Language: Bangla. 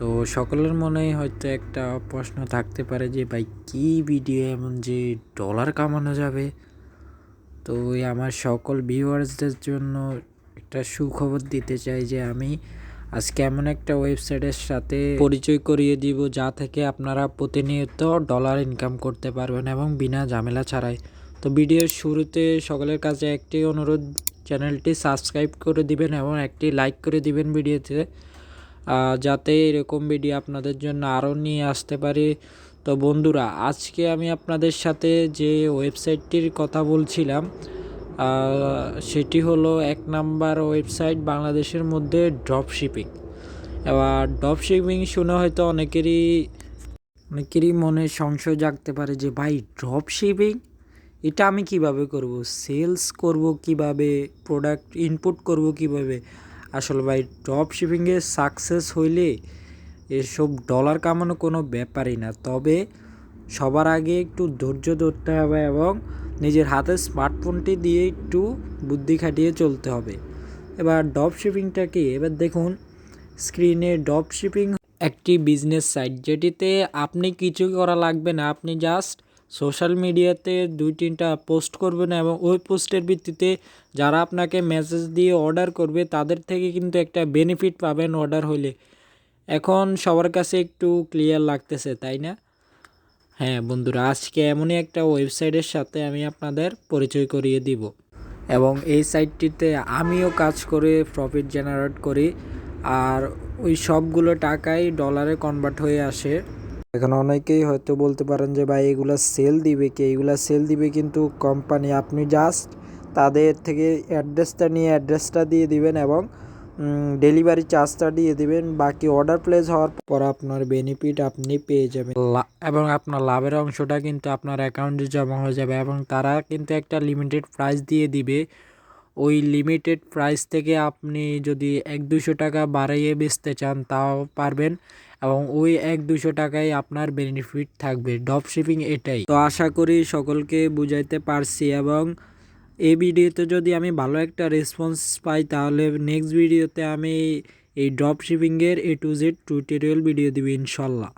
তো সকলের মনেই হয়তো একটা প্রশ্ন থাকতে পারে যে, ভাই, কী ভিডিও এমন যে ডলার কামানো যাবে? তো আমার সকল ভিউয়ার্সদের জন্য একটা সুখবর দিতে চাই যে, আমি আজকে এমন একটা ওয়েবসাইটের সাথে পরিচয় করিয়ে দিব যা থেকে আপনারা প্রতিনিয়ত ডলার ইনকাম করতে পারবেন এবং বিনা ঝামেলা ছাড়াই। তো ভিডিওর শুরুতে সকলের কাছে একটি অনুরোধ চ্যানেলটি সাবস্ক্রাইব করে দিবেন এবং একটি লাইক করে দিবেন ভিডিওতে যাতে এরকম ভিডিও আপনাদের জন্য আরও নিয়ে আসতে পারি। তো বন্ধুরা, আজকে আমি আপনাদের সাথে যে ওয়েবসাইটটির কথা বলছিলাম সেটি হলো এক নাম্বার ওয়েবসাইট বাংলাদেশের মধ্যে ড্রপ শিপিং এবার ড্রপ শিপিং শুনে হয়তো অনেকেরই অনেকেরই মনে সংশয় জাগতে পারে যে, ভাই ড্রপ শিপিং এটা আমি কীভাবে করব? সেলস করব কীভাবে? প্রোডাক্ট ইনপুট করব কীভাবে? আসলে ভাই ড্রপ শিপিংয়ে সাকসেস হইলে এসব ডলার কামানো কোনো ব্যাপারই না। তবে সবার আগে একটু ধৈর্য ধরতে হবে এবং নিজের হাতে স্মার্টফোনটি দিয়ে একটু বুদ্ধি খাটিয়ে চলতে হবে। এবার ড্রপ শিপিংটা কি? এবার দেখুন স্ক্রিনে ড্রপ শিপিং একটি বিজনেস সাইট যেটিতে আপনি কিছু করা লাগবে না, আপনি জাস্ট সোশ্যাল মিডিয়াতে দুই তিনটা পোস্ট করবেন এবং ওই পোস্টের ভিত্তিতে যারা আপনাকে মেসেজ দিয়ে অর্ডার করবে, তাদের থেকে কিন্তু একটা বেনিফিট পাবেন অর্ডার হলে এখন সবার কাছে একটু ক্লিয়ার লাগতেছে, তাই না? হ্যাঁ বন্ধুরা, আজকে এমনই একটা ওয়েবসাইটের সাথে আমি আপনাদের পরিচয় করিয়ে দিব। এবং এই সাইটটিতে আমিও কাজ করে, প্রফিট জেনারেট করি, আর ওই সবগুলো টাকাই ডলারে কনভার্ট হয়ে আসে। এখন অনেকেই হয়তো বলতে পারেন যে, ভাই, এগুলা সেল দিবে কি? এগুলা সেল দিবে কিন্তু কোম্পানি আপনি জাস্ট তাদের থেকে অ্যাড্রেসটা নিয়ে অ্যাড্রেসটা দিয়ে দিবেন এবং ডেলিভারি চার্জটা দিয়ে দিবেন। বাকি অর্ডার প্লেস হওয়ার পর আপনার বেনিফিট আপনি পেয়ে যাবেন। এবং আপনার লাভের অংশটা কিন্তু আপনার অ্যাকাউন্টে জমা হয়ে যাবে এবং তারা কিন্তু একটা লিমিটেড প্রাইস দিয়ে দিবে। ওই লিমিটেড প্রাইস থেকে আপনি যদি এক দুশো টাকা বাড়াইয়ে বেচতে চান, তাও পারবেন এবং ওই এক দুশো টাকায় আপনার বেনিফিট থাকবে। ড্রপ শিপিং এটাই। তো আশা করি সকলকে বুঝাইতে পারছি এবং এই ভিডিওতে যদি আমি ভালো একটা রেসপন্স পাই, তাহলে নেক্সট ভিডিওতে আমি এই drop শিপিংয়ের A to Z tutorial video দিবি ইনশাল্লাহ।